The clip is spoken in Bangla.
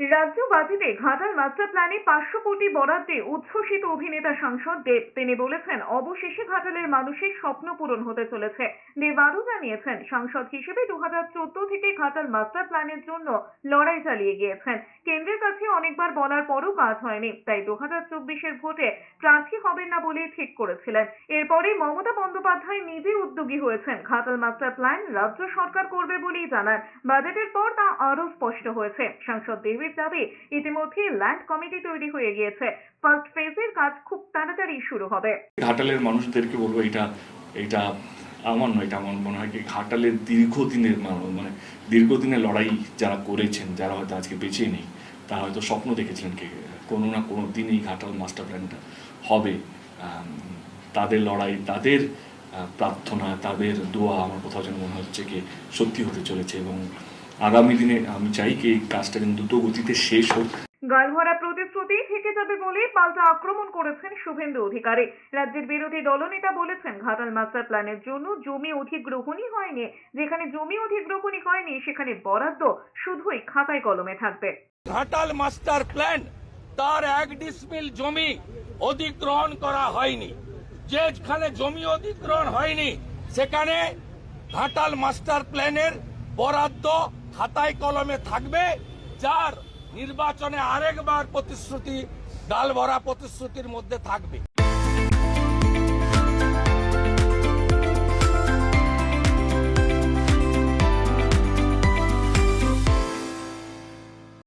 রাজ্য বাজেটে ঘাটাল মাস্টার প্ল্যানে পাঁচশো কোটি বরাদ্দে উচ্ছ্বসিত অভিনেতা সাংসদ দেব। তিনি বলেছেন, অবশেষে ঘাটালের মানুষের স্বপ্ন পূরণ হতে চলেছে। দেব আরও জানিয়েছেন, সাংসদ হিসেবে দু থেকে ঘাটাল মাস্টার প্ল্যানের জন্য লড়াই চালিয়ে গিয়েছেন। কেন্দ্রের কাছে অনেকবার বলার পরও কাজ হয়নি। তাই দু হাজার চব্বিশের ভোটে প্রার্থী হবেন না বলে ঠিক করেছিলেন। এরপরে মমতা বন্দ্যোপাধ্যায় নিজে উদ্যোগী হয়েছেন। ঘাটাল মাস্টার প্ল্যান রাজ্য সরকার করবে বলেই জানান। বাজেটের পর তা আরও স্পষ্ট হয়েছে। সাংসদ দেবের দাবি ইতিমধ্যে ল্যান্ড কমিটি তৈরি হয়ে গিয়েছে। ফার্স্ট ফেজের কাজ খুব তাড়াতাড়ি শুরু হবে। ঘাটালের মানুষদেরকে বলব এটা এটা আমার নয়, এটা আমার মনে হয় কি ঘাটালের দীর্ঘদিনের মানে দীর্ঘদিনের লড়াই যারা করেছেন, যারা হয়তো আজকে বেঁচে নেই, তারা হয়তো স্বপ্ন দেখেছিলেন কি কোনো না কোনো দিন এই ঘাটাল মাস্টার প্ল্যানটা হবে। তাদের লড়াই, তাদের প্রার্থনা, তাদের দোয়া আমার কোথাও যেন মনে হচ্ছে কি সত্যি হতে চলেছে এবং আগামী দিনে আমি চাই কি এই কাজটা যেন দ্রুত গতিতে শেষ হোক। গালভরা প্রতিশ্রুতি থেকে যাবে বলে পাল্টা আক্রমণ করেছেন শুভেন্দু অধিকারী। রাজ্যের বিরোধী দলনেতা বলেছেন ঘাটাল মাস্টার প্ল্যানের জন্য জমি অধিগ্রহণই হয়নি। যেখানে জমি অধিগ্রহণই হয়নি সেখানে বরাদ্দ শুধুই খাতায় কলমে থাকবে। ঘাটাল মাস্টার প্ল্যান তার এক ডিসমিল জমি অধিগ্রহণ করা হয়নি। যেখানে জমি অধিগ্রহণ হয়নি সেখানে ঘাটাল মাস্টার প্ল্যানের বরাদ্দ খাতায় কলমে থাকবে যার নির্বাচনে আরেকবার প্রতিশ্রুতি ডাল ভরা প্রতিশ্রুতির মধ্যে থাকবে।